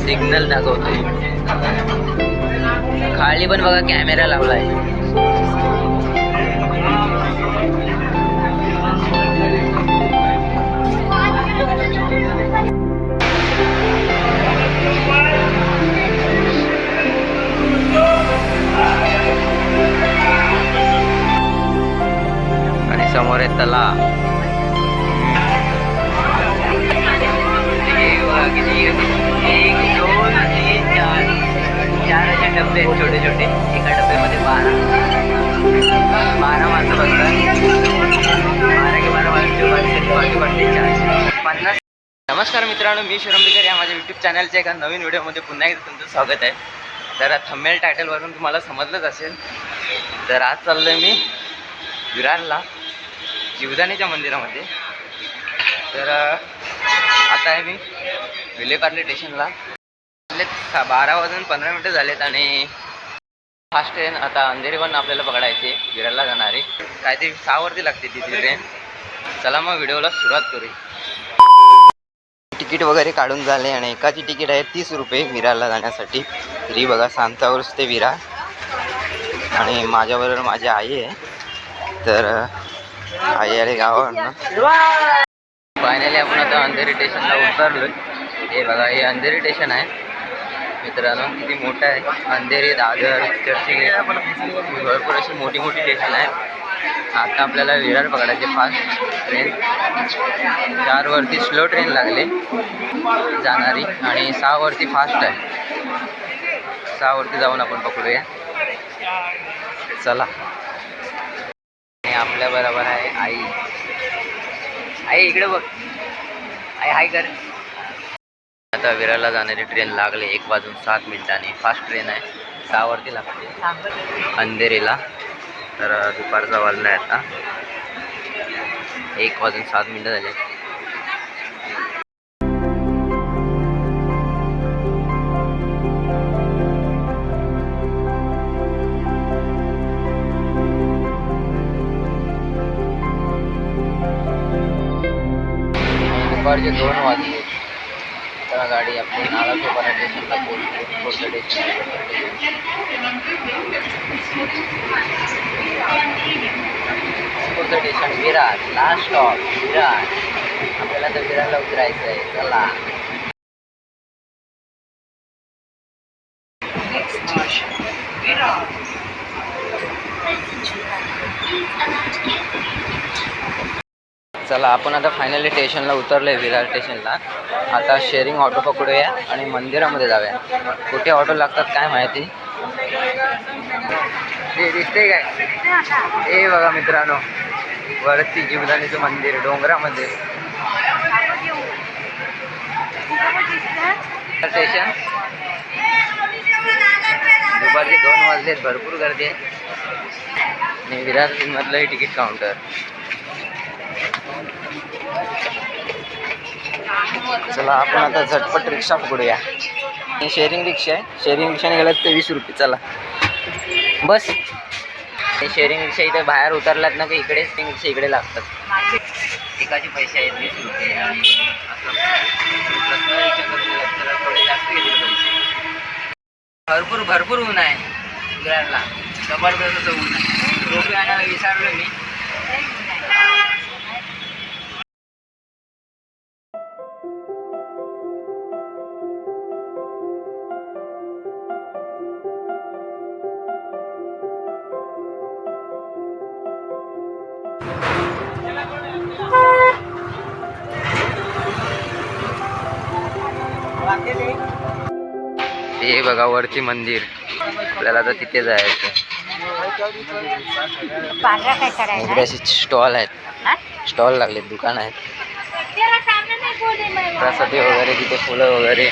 Signal दाखवतोय. खाली पण बघा कॅमेरा लावलाय. आणि समोर आहे तलाव. किती एक दोन तीन चार. चार असे डबे आहेत छोटे छोटे. एका डब्यामध्ये बारा. बारा माणसं बसतात. बारा की बारा वाजते पाचशे पन्नास. नमस्कार मित्रांनो मी शिरंबीकर या माझ्या यूट्यूब चॅनलच्या एका नवीन व्हिडिओमध्ये पुन्हा एकदा तुमचं स्वागत आहे. तर थंबेल टायटलवरून तुम्हाला समजलंच असेल. तर आज चाललो आहे मी विरारला जीवदानीच्या मंदिरामध्ये. तर आहे मी. विलेपार्ले स्टेशनला. बारा वाजून पंधरा मिनटं झालेत आणि फास्ट ट्रेन आता अंधेरीवरून आपल्याला पकडायची विरारला जाणारी. काय ते सहावरती लागते ती ट्रेन. चला मग व्हिडिओला सुरुवात करूया. तिकीट वगैरे काढून झाले आणि एकाची तिकीट आहे तीस रुपये विरारला जाण्यासाठी. तरी बघा सांतावरच ते विरार. आणि माझ्याबरोबर माझी आई आहे. तर आई आले गावावरनं. फायनली आपण आता अंधेरी स्टेशनला उतरलो हे बघा हे अंधेरी स्टेशन आहे. मित्रांनो किती मोठं आहे. अंधेरी दादर चर्चगेट भरपूर अशी मोठी मोठी स्टेशन आहे आता आपल्याला विरार पकडायचे फास्ट ट्रेन चारवरती स्लो ट्रेन लागले जाणारी आणि सहावरती फास्ट आहे. सहावरती जाऊन आपण पकडूया. चला. आणि आपल्याबरोबर आहे आई. आई इकडे बघ. आई हाय कर. आता विराला जाणारी ट्रेन लागली एक वाजून सात मिनिटांनी. फास्ट ट्रेन आहे. सहावरती लागते अंधेरीला. तर दुपारचा वाजला आहे आता. एक वाजून सात मिनिटं झाले. दुपारचे दोन वाजले. आता गाडी आपली नालासोपारा स्टेशनला पोहोचली. कोणतं स्टेशन कोणतं station Virar. Last stop Virar. आपल्याला तर विरारला उतरायचं आहे चला. चला आपण आता फायनली स्टेशनला उतरलोय विरार स्टेशनला आता शेअरिंग ऑटो पकडूया आणि मंदिरामध्ये जाऊया. कुठे ऑटो लागतात काय माहिती? ते दिसते काय? हे बघा मित्रांनो वरती जीवदानीचं मंदिर डोंगरामध्ये. स्टेशन दुपारचे दोन वाजलेत भरपूर गर्दी आहे. आणि विरार मधलं तिकीट काउंटर चला आपण आता झटपट रिक्षा पकडूया. शेअरिंग रिक्षा आहे. शेअरिंग रिक्षाने गेलात ते वीस रुपये चला. बस. ते शेअरिंग रिक्षा इथे बाहेर उतरलात ना की इकडे शेअरिंग रिक्षा इकडे लागतात. एकाचे पैसे आहेत वीस रुपये आणि भरपूर भरपूर ऊन आहे. गुजरातला जबरदस्त ऊन आहे. रोपे आणायला विसरलो मी. हे बघा वरती मंदिर. आपल्याला आता तिथे जायचं. इकडे असे स्टॉल आहेत? स्टॉल लागले दुकान आहेत. प्रसादी वगैरे तिथे फुलं वगैरे.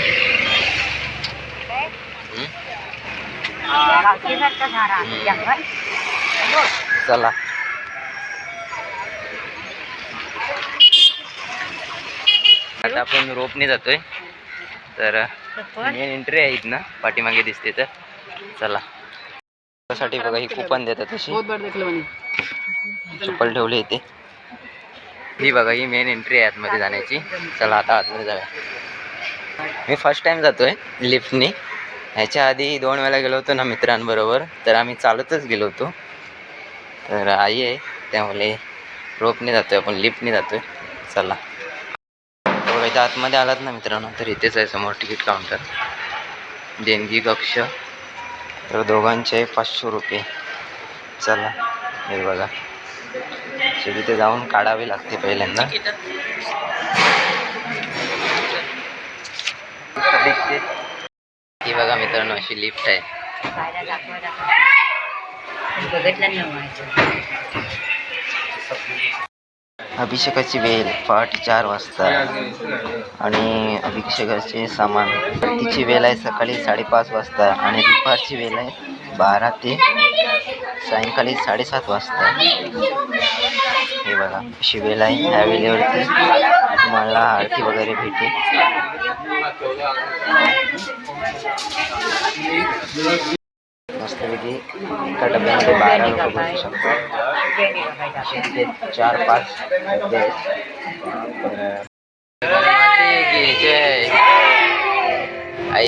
चला. आता आपण रोपने जातोय. तर मेन एंट्री आहे इथनं पाठीमागे दिसते तर. चला. त्यासाठी बघा ही कुपन देतात तशी चप्पल ठेवली इथे. ही बघा ही मेन एंट्री आहे आतमध्ये जाण्याची. चला आता आतमध्ये जाऊया. मी फर्स्ट टाइम जातोय लिफ्टनी. ह्याच्या आधी दोन वेळा गेलो होतो ना मित्रांबरोबर तर आम्ही चालतच गेलो होतो. तर आई आहे त्यामुळे रोपने जातोय आपण लिफ्टने जातोय. चला. इथं आतमध्ये आलात ना मित्रांनो तर इथेच आहे समोर तिकीट काउंटर देणगी कक्ष. तर दोघांचे पाचशे रुपये. चला हे बघा. तर तिथे जाऊन काढावी लागते पहिल्यांदा. ही बघा मित्रांनो अशी लिफ्ट आहे. बघितलं अभिषेकाची वेळ पहाटे चार वाजता. आणि अभिषेकाचे सामान. तिची वेळ आहे सकाळी साडेपाच वाजता आणि दुपारची वेळ आहे बारा ते सायंकाळी साडेसात वाजता. हे बघा अशी वेळ आहे ह्या वेळेवरती तुम्हाला आरती वगैरे भेटेल. मस्तपैकी एका डब्यामध्ये बारा लोक बसू शकतात. असे तिथे चार पाच डबे आहेत तर माते की जय आई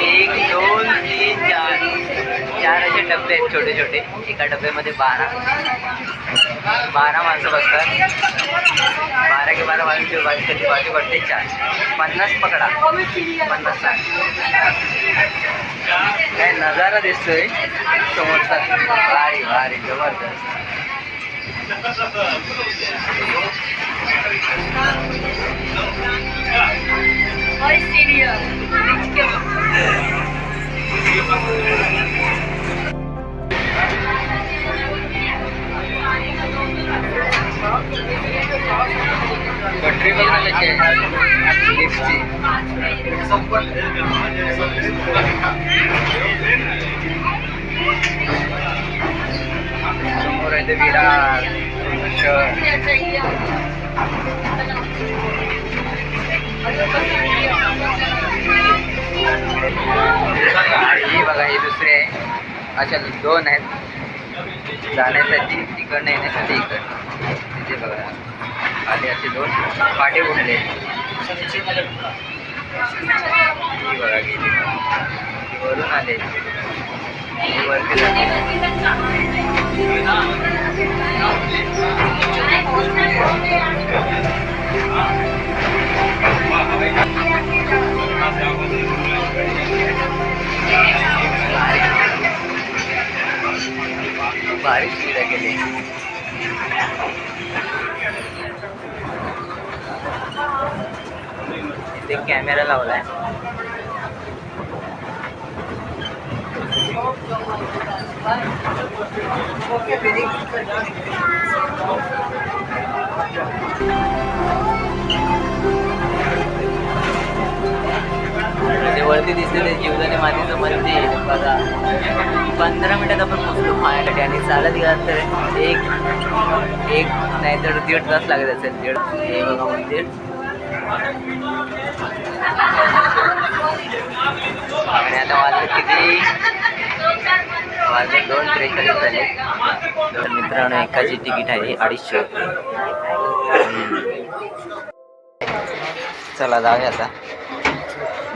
एक दोन तीन चार. चार असे डबे आहेत छोटे छोटे. एका डब्यामध्ये बारा. बारा माणसं बसतात. बारा की बारा माणसं बाजू बाजू पडते चार. पन्नास पकडा. पन्नास साठ. काय नजारा दिसतोय समोरचा. भारी भारी जबरदस्त. पटरी बघ ना कशी आहे लिफ्टची समोर आहे ते विरार. शहर ही बघा ही दुसरी आहे. अशा दोन आहेत. जाण्यासाठी तिकडनं येण्यासाठी इकडं. तिथे बघा. आले असे दोन. पाटे उठले ही बघा गेली वरून आले. वरती कॅमेरा लावलाय. ते वरती दिसते ते जीवदाने मातीचं मंदिर बघा. पंधरा मिनिटात आपण पोचलो पाहण्यासाठी आणि चालत गेलात तर एक एक नाहीतर दीड तास लागत असेल. दीड हे बघा मंदिर. आणि आता वाजले किती? वाजले दोन त्रेचाळीस झाले. तर मित्रांनो एकाची तिकीट आहे अडीचशे. चला जाऊया आता.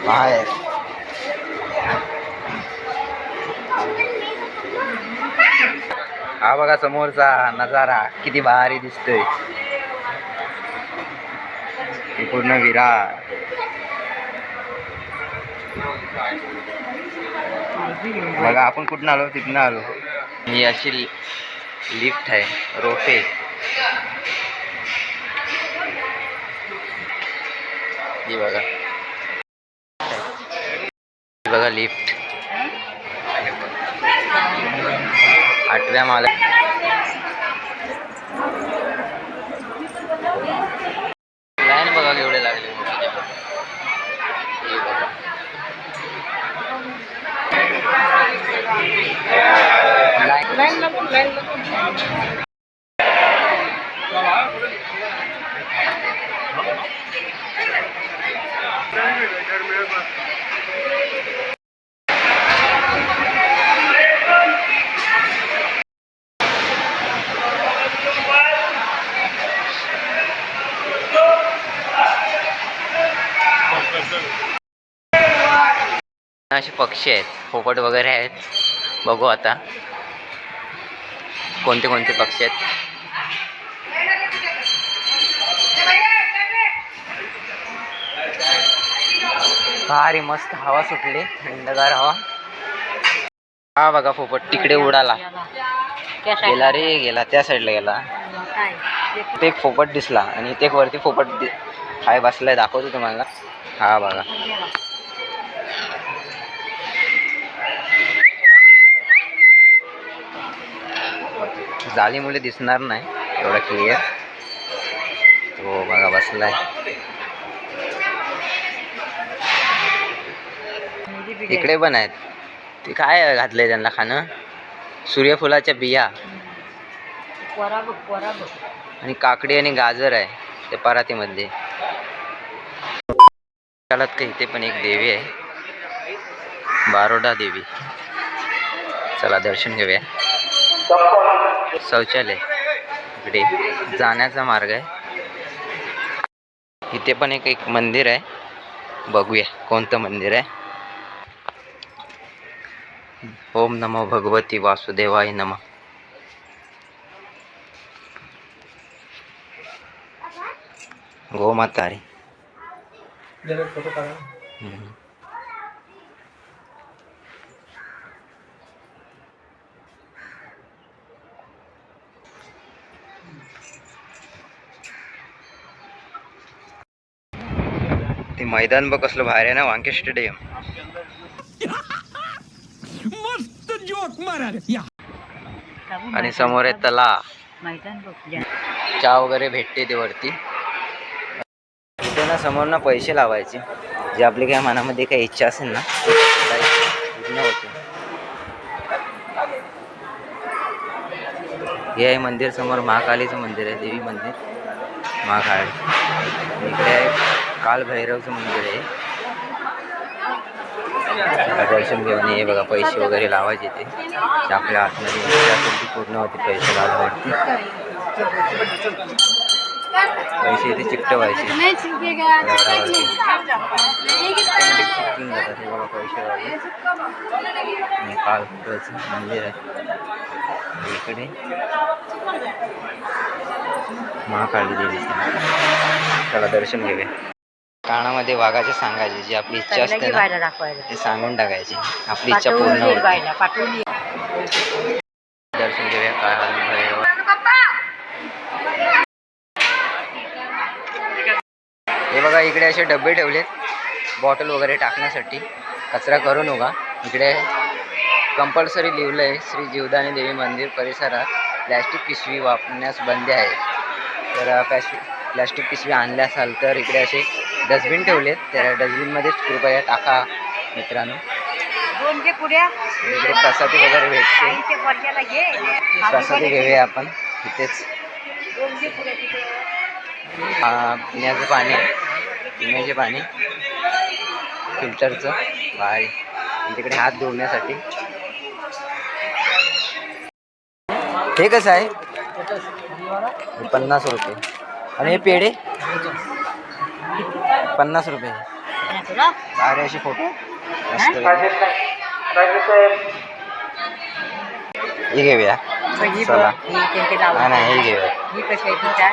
बाहेर. हा बघा समोरचा नजारा किती भारी दिसतोय. पूर्ण विरार. बघा आपण कुठून आलो? तिथून आलो. ही अशी लिफ्ट आहे रोपे. ही बघा. बघा लिफ्ट. आठव्या माला लाईन बघा केवढे लागले हे बघा. लाईन असे पक्षी आहेत. पोपट वगैरे आहेत. बघू आता. कोणते कोणते पक्षी आहेत? भारी मस्त हवा सुटली. थंडगार हवा. हा बघा पोपट तिकडे उडाला. गेला रे गेला. त्या साईडला गेला. ते एक फोपट दिसला आणि ते एक वरती फोपट हाय बसलाय दाखवतो तुम्हाला. हा बघा. जाळीमुळे दिसणार नाही एवढा क्लिअर तो बघा बसलाय. इकडे पण आहेत. ते काय घातलंय त्यांना खाणं? सूर्यफुलाच्या बिया. आणि काकडी आणि गाजर आहे ते परातीमध्ये का इथे पण एक देवी आहे. बारोडा देवी. चला दर्शन घेऊया. शौचालय. इकडे जाण्याचा मार्ग आहे. इथे पण एक एक मंदिर आहे. बघूया कोणतं मंदिर आहे. ओम नमो भगवती वासुदेवाय नमः. गोमाता रे. मैदान बघ कसलं बाहेर आहे ना वांके स्टेडियम. आणि समोर आहे तला चहा वगैरे भेटते ते वरती इथे ना समोर ना पैसे लावायचे. जे आपली काही मनामध्ये काही इच्छा असेल ना हे आहे मंदिर समोर महाकालीचं मंदिर आहे देवी मंदिर. महाकाळ इकडे आहे कालभैरवचं मंदिर आहे. दर्शन घेऊन हे बघा पैसे वगैरे लावायचे ते. आपल्या आतमध्ये पूर्ण होते पैसे लावायचे. पैसे इथे चिकटवायचे. व्हायचे जातात हे बघा पैसे आणि मंदिर आहे इकडे महाकाली देवीचं. त्याला दर्शन घेऊया. कानामध्ये वाघाचे सांगायचे जी आपली इच्छा असते ना ते सांगून टाकायची. आपली इच्छा पूर्ण होते दर्शन घेऊया हे बघा इकडे असे डबे ठेवलेत बॉटल वगैरे टाकण्यासाठी. कचरा करू नका. इकडे कंपल्सरी लिहिलं आहे श्री जीवदानी देवी मंदिर परिसरात प्लॅस्टिक पिशवी वापरण्यास बंदी आहे. तर प्लॅस्टिक प्लॅस्टिक पिशवी आणल्या असाल तर इकडे असे डस्टबिन ठेवलेत. त्या डस्टबिनमध्येच कृपया टाका मित्रांनो. दोन घे पुढ्या. इकडे प्रसादी वगैरे भेटते. प्रसादी घेऊया आपण. इथेच. दोन घे पुढ्या तिथे. हा, पिण्याचं पाणी. पिण्याचे पाणी. फिल्टरचं. बाहेर तिकडे हात धुण्यासाठी हे कसं आहे? पन्नास रुपये. आणि हे पेढे? पन्नास रुपये. बाहेर असे फोटो. मस्त हे घेऊया ही चला. नाही हे घेऊया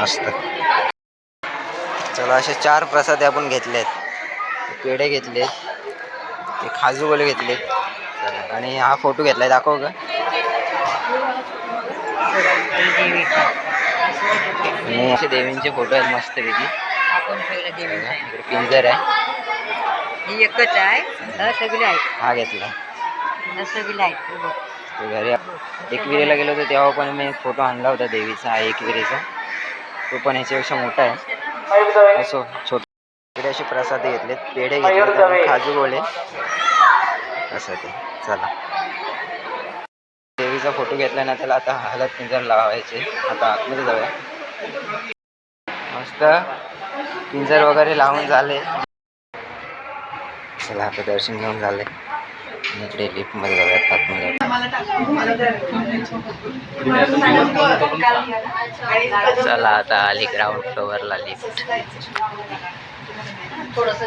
मस्त. चला असे चार प्रसाद आपण घेतलेत. पेढे घेतलेत. ते खाजूवाले घेतलेत. चला, आणि हा फोटो घेतलाय दाखव का असे देवींचे फोटो आहेत मस्तपैकी. ठेवलं पिंजर आहे. ही एकच आहे. हं, सगळी आहेत. हा घेतला हं, सगळी आहेत. हे बघ. ते घरी एकविरेला गेलो होतो तेव्हा पण मी एक फोटो आणला होता देवीचा हा एकविरेचा तो पण ह्याच्यापेक्षा मोठा आहे. असो छोट इकडे असे प्रसाद घेतलेत पेढे घेतले खाजू गोळे. असं ते चला. देवीचा फोटो घेतला ना त्याला आता हळद पिंजर लावायचे. आता आतमध्ये जाऊया. मस्त. पिंजर वगैरे लावून झाले. चला आता दर्शन घेऊन झाले. इकडे लिफ्टमध्ये जाऊयात आतमध्ये चला आता आली ग्राउंड फ्लोअरला लिफ्ट थोडस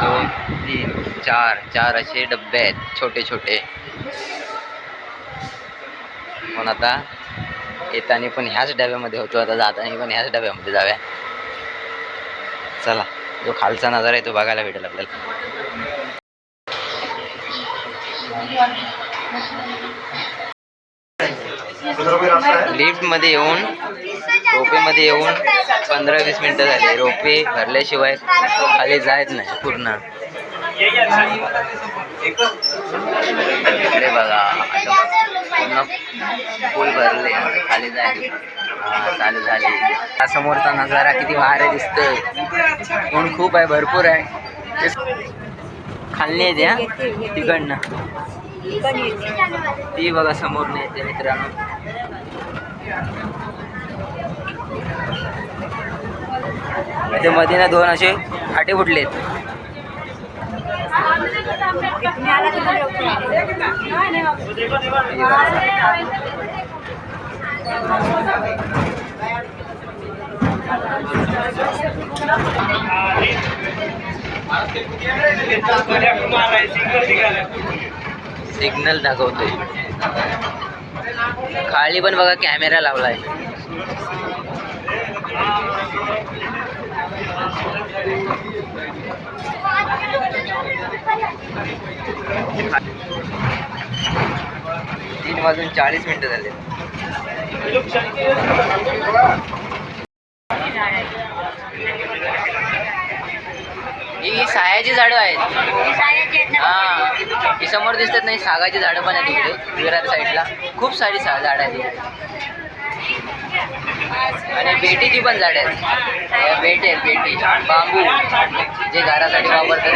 दोन तीन चार चार असे डबे आहेत छोटे छोटे. पण आता येताना पण ह्याच डब्यामध्ये होतो आता जाताना पण ह्याच डब्यामध्ये जाव्या चला जो खालचा नजारा आहे तो बघायला भेटेल आपल्याला. लिफ्टमध्ये येऊन रोपेमध्ये येऊन पंधरा वीस मिनटं झाली. रोपे भरल्याशिवाय खाली जायच नाही पूर्ण. इकडे बघा पूर्ण फुल भरले खाली जायला हा, चालू झाले. हा समोरचा नजारा किती भारी दिसतोय. ऊन खूप आहे भरपूर आहे. खाल्ली येते हा? तिकडनं. ती बघा समोर येते मित्रांनो. ते मध्ये ना दोन असे फाटे फुटलेत. सिग्नल दाखवतोय. खाली पण बघा कॅमेरा लावलाय. तीन वाजून चाळीस मिनिटं झाले. ही सायाची झाडं आहेत. हा. ही समोर दिसतात नाही सागाची झाडं पण आहेत तिकडे विरार साईडला. खूप सारी सा झाडं आहेत आणि बेटीची पण झाडं आहेत. बेटी आहेत बेटी बांबू जे घरासाठी वापरतात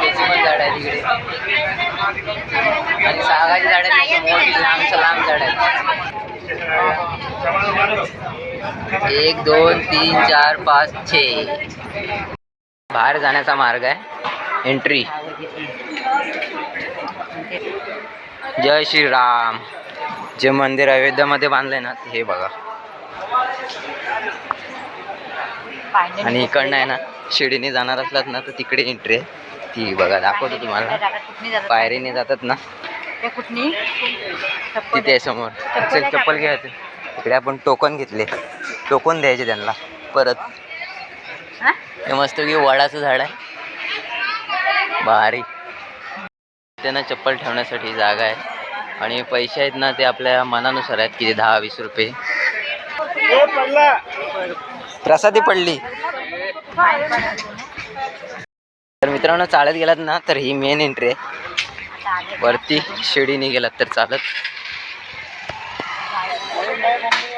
त्याची पण झाडं आहेत तिकडे आणि सागाची झाडं आहेत मोठी लांबचं लांब झाड आहेत. एक दोन तीन चार पाच छे. बाहेर जाण्याचा मार्ग आहे. एंट्री जय श्रीराम. जे मंदिर अयोध्यामध्ये बांधलंय ना हे बघा. आणि इकडनं आहे ना शिडीने जाणार असलात ना तर तिकडे एंट्री आहे. ती बघा दाखवतो तुम्हाला. पायरीने जातात ना. तिथे आहे समोर. चप्पल घ्यायचं. इकडे आपण टोकन घेतले. टोकन द्यायचे त्यांना. परत. हे मस्त की वडाचं झाड आहे. भारी. त्यांना चप्पल ठेवण्यासाठी जागा आहे. आणि पैसे आहेत ना ते आपल्या मनानुसार आहेत किती दहा वीस रुपये. प्रसादी पडली. तर मित्रांनो चालत गेलात ना तर ही मेन एंट्री आहे. वरती शिडीने गेलात तर चालत.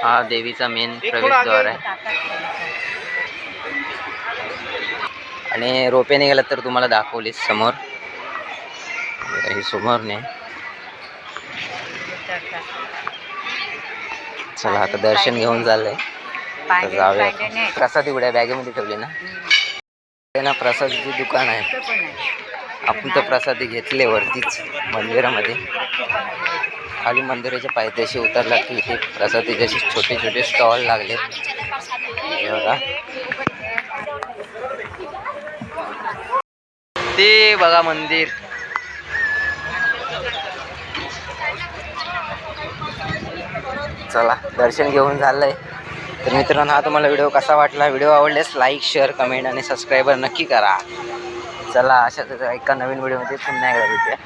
हा देवीचा मेन प्रवेशद्वार आहे. आणि रोपेने गेलात तर तुम्हाला दाखवली समोर. ही समोरने चला आता दर्शन घेऊन तर जाऊया प्रसाद उघड्या बॅगेमध्ये ठेवली ना? ते ना प्रसादची दुकान आहे. आपण तर प्रसादी घेतले वरतीच मंदिरामध्ये. खाली मंदिराच्या पायथ्याशी उतरला की इथे प्रसादीचे असे छोटे छोटे स्टॉल लागले बघा. ते बघा मंदिर. चला दर्शन घेऊन झालं आहे तर मित्रांनो हा तुम्हाला व्हिडिओ कसा वाटला? व्हिडिओ आवडल्यास लाईक शेअर कमेंट आणि सबस्क्राईबर नक्की करा. चला अशाच एका नवीन व्हिडिओमध्ये पुन्हा एकदा भेटूया.